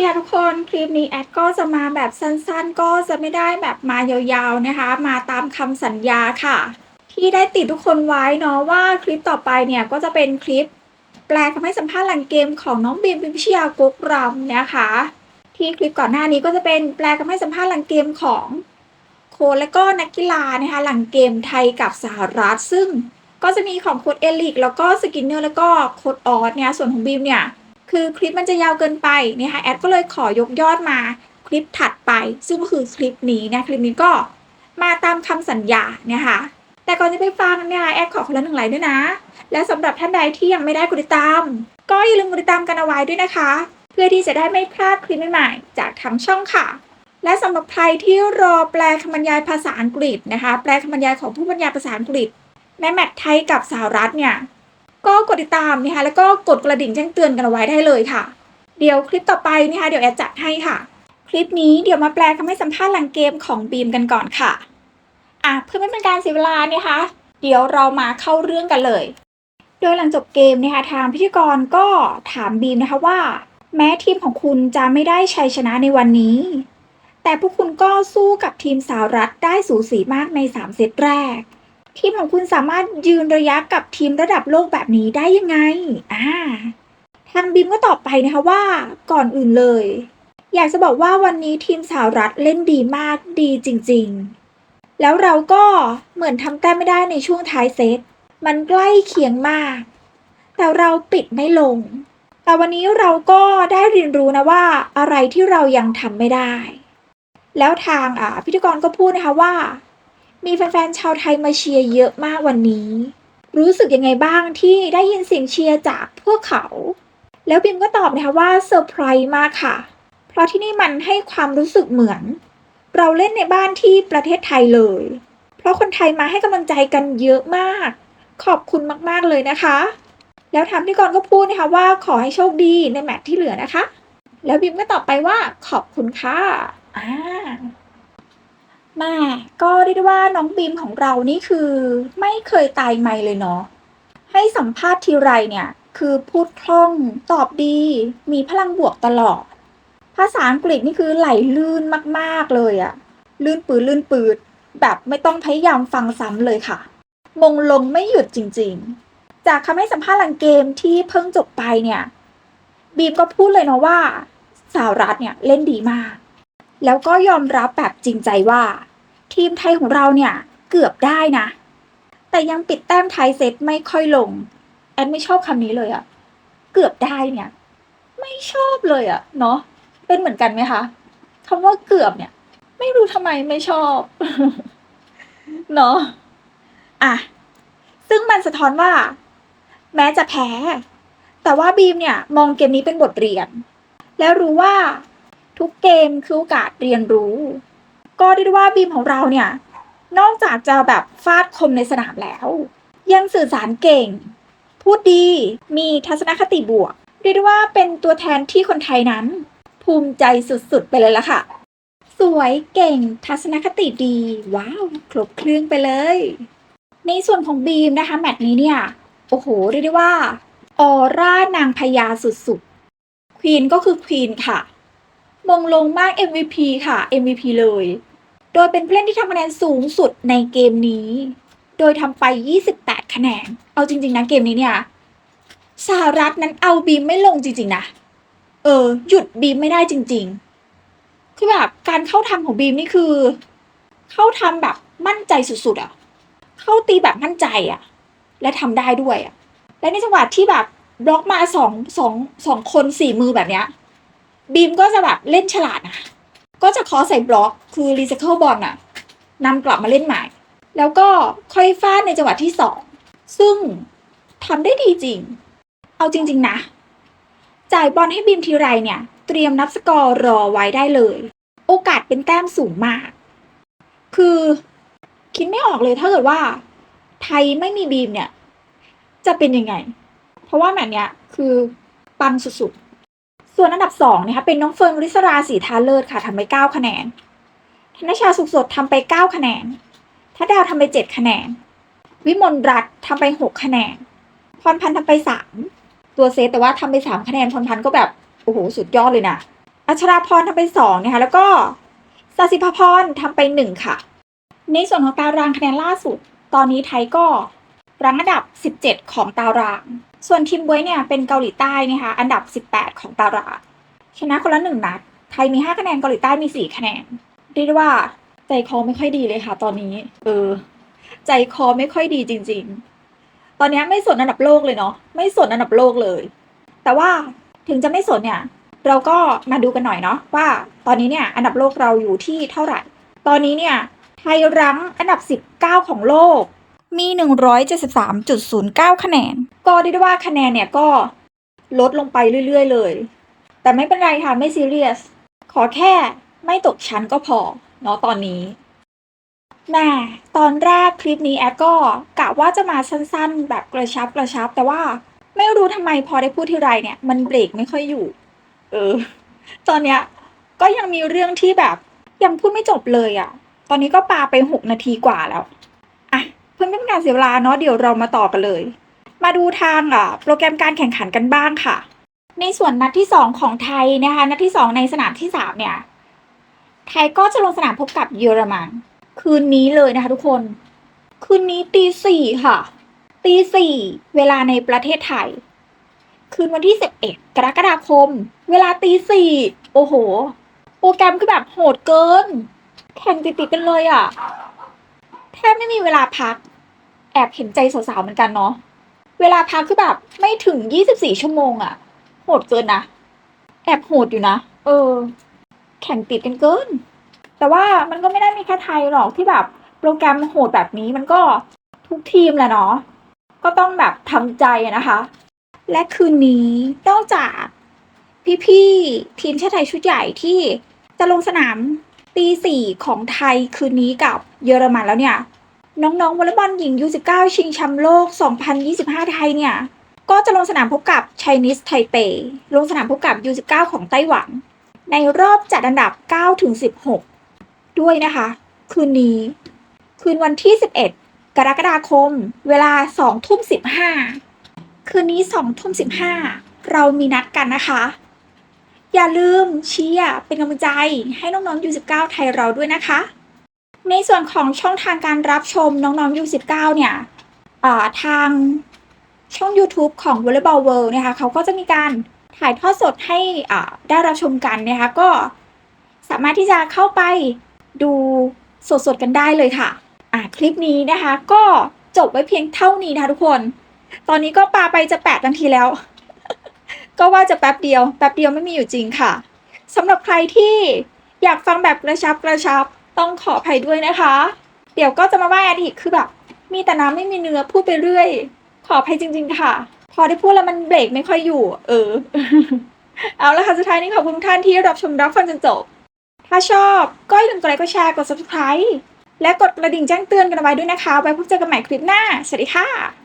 ดีค่ะทุกคนคลิปนี้แอดก็จะมาแบบสั้นๆ ก็จะไม่ได้แบบมายาวๆนะคะ มาตามคำสัญญาค่ะ ที่ได้ติดทุกคนไว้เนาะว่าคลิปต่อไปเนี่ยก็จะเป็นคลิปแปลคำให้สัมภาษณ์หลังเกมของน้องบีมพิมพิชยากกรำนะคะ ที่คลิปก่อนหน้านี้ก็จะเป็นแปลคำให้สัมภาษณ์หลังเกมของโค้ชและก็นักกีฬานะคะหลังเกมไทยกับสหรัฐซึ่งก็จะมีของโค้ชเอลิกแล้วก็สกินเนอร์แล้วก็โค้ชออสเนี่ยส่วนของบีมเนี่ย คือคลิปมันจะยาวเกินไปนะคะแอดก็เลยขอยกยอดมาคลิปถัดไป ซึ่งก็คือคลิปนี้นะคลิปนี้ก็มาตามคำสัญญาเนี่ยค่ะ แต่ก่อนจะไปฟังเนี่ยแอดขอคนละหนึ่งไลค์ด้วยนะ และสำหรับท่านใดที่ยังไม่ได้กดติดตาม ก็อย่าลืมกดติดตามกันเอาไว้ด้วยนะคะ เพื่อที่จะได้ไม่พลาดคลิปใหม่ๆจากทางช่องค่ะ และสำหรับใครที่รอแปลคำบรรยายภาษาอังกฤษนะคะ แปลคำบรรยายของผู้บรรยายภาษาอังกฤษในแมตช์ไทยกับสหรัฐเนี่ย ก็กดติดตามนะคะแล้วก็กดกระดิ่งแจ้งเตือนกันเอาไว้ได้เลยค่ะ เดี๋ยวคลิปต่อไปนะคะเดี๋ยวแอดจัดให้ค่ะ คลิปนี้เดี๋ยวมาแปลคำให้สัมภาษณ์หลังเกมของบีมกันก่อนค่ะอะเพื่อไม่เป็นการเสียเวลานะคะ เดี๋ยวเรามาเข้าเรื่องกันเลย โดยหลังจบเกมนะคะทางพิธีกรก็ถามบีมนะคะว่า แม้ทีมของคุณจะไม่ได้ชัยชนะในวันนี้ แต่พวกคุณก็สู้กับทีมสหรัฐได้สูสีมากใน 3 เซตแรก ทีมของคุณสามารถยืนระยะกับทีมระดับโลกแบบนี้ได้ยังไงอ่าทางบีมก็ตอบไปนะคะว่าก่อนอื่นเลย อยากจะบอกว่าวันนี้ทีมสหรัฐเล่นดีมากดีจริง ๆ แล้วเราก็เหมือนทำแต้มไม่ได้ในช่วงท้ายเซต มันใกล้เคียงมาก แต่เราปิดไม่ลง แต่วันนี้เราก็ได้เรียนรู้นะว่าอะไรที่เรายังทำไม่ได้ แล้วทางอ่าพิธีกรก็พูดนะคะว่า มีแฟนๆชาวไทยมาเชียร์เยอะมากวันนี้ รู้สึกยังไงบ้างที่ได้ยินเสียงเชียร์จากพวกเขา แล้วบิมก็ตอบนะคะว่าเซอร์ไพรส์มากค่ะ เพราะที่นี่มันให้ความรู้สึกเหมือน เราเล่นในบ้านที่ประเทศไทยเลย เพราะคนไทยมาให้กำลังใจกันเยอะมาก ขอบคุณมากๆเลยนะคะ แล้วทางพิธีกรก็พูดนะคะว่าขอให้โชคดีในแมตช์ที่เหลือนะคะ แล้วบิมก็ตอบไปว่าขอบคุณค่ะอ่า แม่ก็เรียกได้ว่าน้องบีมของเรานี่คือ ไม่เคยตายไม่เลยเนาะให้สัมภาษณ์ทีไรเนี่ย คือพูดคล่องตอบดี มีพลังบวกตลอด ภาษาอังกฤษนี่คือไหลลื่นมากๆเลยอะลื่นปืดลื่นปืด แบบไม่ต้องพยายามฟังซ้ำเลยค่ะ มงลงไม่หยุดจริงๆ จากคำให้สัมภาษณ์หลังเกมที่เพิ่งจบไปเนี่ย บีมก็พูดเลยเนาะว่าสหรัฐเนี่ยเล่นดีมาก แล้วก็ยอมรับแบบจริงใจว่า ทีมไทยของเราเนี่ยเกือบได้นะ แต่ยังปิดแต้มไทยเซตไม่ค่อยลง แอนไม่ชอบคำนี้เลยอะเกือบได้เนี่ย ไม่ชอบเลยอะเนาะเป็นเหมือนกันไหมคะคำว่าเกือบเนี่ย ไม่รู้ทำไมไม่ชอบเนาะอะซึ่งมันสะท้อนว่า แม้จะแพ้ แต่ว่าบีมเนี่ย มองเกมนี้เป็นบทเรียน แล้วรู้ว่าทุกเกมคือโอกาสเรียนรู้ ก็เรียกว่าบีมของเราเนี่ย นอกจากจะแบบฟาดคมในสนามแล้ว ยังสื่อสารเก่ง พูดดีมีทัศนคติบวก เรียกว่าเป็นตัวแทนที่คนไทยนั้น ภูมิใจสุดๆ ไปเลยละค่ะ สวยเก่งทัศนคติดี ว้าว ครบเครื่องไปเลย ในส่วนของบีมนะคะ แมตช์นี้เนี่ย โอ้โห เรียกได้ว่าออร่านางพญาสุดๆ ควีนก็คือควีนค่ะ มงลงมาก MVP ค่ะ MVP เลย โดยเป็นผู้เล่นที่ทำคะแนนสูงสุดในเกมนี้ โดยทำไป 28 คะแนน เอาจริง ๆนะเกมนี้เนี่ยสหรัฐนั้นเอาบีมไม่ลงจริง ๆ นะ เออ หยุดบีมไม่ได้จริง ๆ คือแบบการเข้าทำของบีมนี่คือ เข้าทำแบบมั่นใจสุดๆอะเข้าตีแบบมั่นใจอะและทำได้ด้วยอะ และในจังหวะที่แบบบล็อกมาสองสองสองคนสี่มือแบบเนี้ยบีมก็จะแบบเล่นฉลาดนะ ก็จะขอใส่บล็อกคือรีไซเคิลบอลน่ะนำกลับมาเล่นใหม่ แล้วก็ค่อยฟาดในจังหวะที่สองซึ่งทำได้ดีจริง เอาจริง ๆ นะ จ่ายบอลให้บีมทีไรเนี่ย เตรียมนับสกอร์รอไว้ได้เลย โอกาสเป็นแต้มสูงมาก คือคิดไม่ออกเลยถ้าเกิดว่า ไทยไม่มีบีมเนี่ย จะเป็นยังไง เพราะว่าแมตช์เนี้ยคือปังสุดๆ ส่วนอันดับสองนะคะเป็นน้องเฟิร์นวริศราสีทาเลิศค่ะทำไปเก้าคะแนนธนชาสุขสดทำไปเก้าคะแนนทัดดาวทำไปเจ็ดคะแนน วิมลรัตน์ทำไปหกคะแนน พรพันธ์ทำไปสามตัวเซตแต่ว่าทำไปสามคะแนน พรพันธ์ก็แบบ โอ้โห สุดยอดเลยนะ อัชราพรทำไปสองนะคะ แล้วก็สสิภพรทำไปหนึ่งค่ะ ในส่วนของตารางคะแนนล่าสุด ตอนนี้ไทยก็รั้งอันดับ 17 ของตาราง ส่วนทีมบวยเนี่ยเป็นเกาหลีใต้นะคะอันดับ 18 ของตารางชนะคนละหนึ่งนัด ไทยมี 5 คะแนนเกาหลีใต้มี 4 คะแนน เรียกได้ว่าใจคอไม่ค่อยดีเลยค่ะ ตอนนี้ เออ ใจคอไม่ค่อยดีจริง ๆ ตอนนี้ไม่สนอันดับโลกเลยเนาะไม่สนอันดับโลกเลย แต่ว่าถึงจะไม่สนเนี่ย เราก็มาดูกันหน่อยเนาะว่า ตอนนี้เนี่ยอันดับโลกเราอยู่ที่เท่าไหร่ ตอนนี้เนี่ยไทยรั้งอันดับ 19 ของโลก มี 173.09 คะแนน ก็เรียกได้ว่าคะแนนเนี่ยก็ลดลงไปเรื่อยๆ เลย แต่ไม่เป็นไรค่ะ ไม่ซีเรียส ขอแค่ไม่ตกชั้นก็พอ เนาะตอนนี้แม่ตอนแรกคลิปนี้แอดก็กะว่าจะมาสั้นๆ แบบกระชับกระชับ แต่ว่าไม่รู้ทำไมพอได้พูดทีไรเนี่ย มันเบรกไม่ค่อยอยู่ เออ ตอนเนี้ยก็ยังมีเรื่องที่แบบยังพูดไม่จบเลยอะ่ะ ตอนนี้ก็ปาไปหกนาทีกว่าแล้ว ไม่เป็นการเสียเวลาเนาะเดี๋ยวเรามาต่อกันเลย มาดูทางอะโปรแกรมการแข่งขันกันบ้างค่ะ ในส่วนนัดที่สองของไทยนะคะนัดที่สองในสนามที่สามเนี่ย ไทยก็จะลงสนามพบกับเยอรมัน คืนนี้เลยนะคะทุกคน คืนนี้ตีสี่ค่ะตีสี่เวลาในประเทศไทย คืนวันที่ 11 กรกฎาคม เวลาตีสี่โอ้โห โปรแกรมคือแบบโหดเกิน แข่งติดๆกันเลยอะ่ะ แทบไม่มีเวลาพัก แอบเห็นใจสาวๆเหมือนกันเนาะ เวลาพักคือแบบไม่ถึง24ชั่วโมงอะโหดเกินนะ แอบโหดอยู่นะ เออ แข่งติดกันเกิน แต่ว่ามันก็ไม่ได้มีแค่ไทยหรอกที่แบบโปรแกรมโหดแบบนี้มันก็ทุกทีมแหละเนาะ ก็ต้องแบบทำใจนะคะ และคืนนี้นอกจากพี่ๆทีมชาติไทยชุดใหญ่ที่จะลงสนามตีสี่ของไทยคืนนี้กับเยอรมันแล้วเนี่ย น้องๆวอลเลย์บอลหญิง U19 ชิงแชมป์โลก 2025 ไทยเนี่ย ก็จะลงสนามพบกับ Chinese Taipei ลงสนามพบกับ U19 ของไต้หวัน ในรอบจัดอันดับ9-16 ด้วยนะคะ คืนนี้ คืนวันที่ 11 กรกฎาคม เวลา 2 ทุ่ม 15 คืนนี้ 2 ทุ่ม 15 เรามีนัดกันนะคะ อย่าลืมเชียร์เป็นกำลังใจให้น้องๆ U19 ไทยเราด้วยนะคะ ในส่วนของช่องทางการรับชมน้องๆ U19 เนี่ยทางช่อง YouTube ของ Volleyball World นะคะเขาก็จะมีการถ่ายทอดสดให้ได้รับชมกันนะคะก็สามารถที่จะเข้าไปดูสดๆกันได้เลยค่ะอ่าคลิปนี้นะคะก็จบไว้เพียงเท่านี้นะคะทุกคน ตอนนี้ก็ปาไปจะแปดนาทีแล้ว ก็ว่าจะแป๊บเดียว แป๊บเดียวไม่มีอยู่จริงค่ะสำหรับใครที่อยากฟังแบบกระชับกระชับ ต้องขออภัยด้วยนะคะ เดี๋ยวก็จะมาว่าแอดอีกคือแบบ มีแต่น้ำไม่มีเนื้อพูดไปเรื่อย ขออภัยจริง ๆ ค่ะ พอได้พูดแล้วมันเบรกไม่ค่อยอยู่ เออ เอาละค่ะสุดท้ายนี้ขอบคุณท่านที่รับชมรับฟังจนจบ ถ้าชอบก็อย่าลืมกดไลค์กดแชร์กด subscribe และกดกระดิ่งแจ้งเตือนกันเอาไว้ด้วยนะคะ ไว้พบเจอกันใหม่คลิปหน้า สวัสดีค่ะ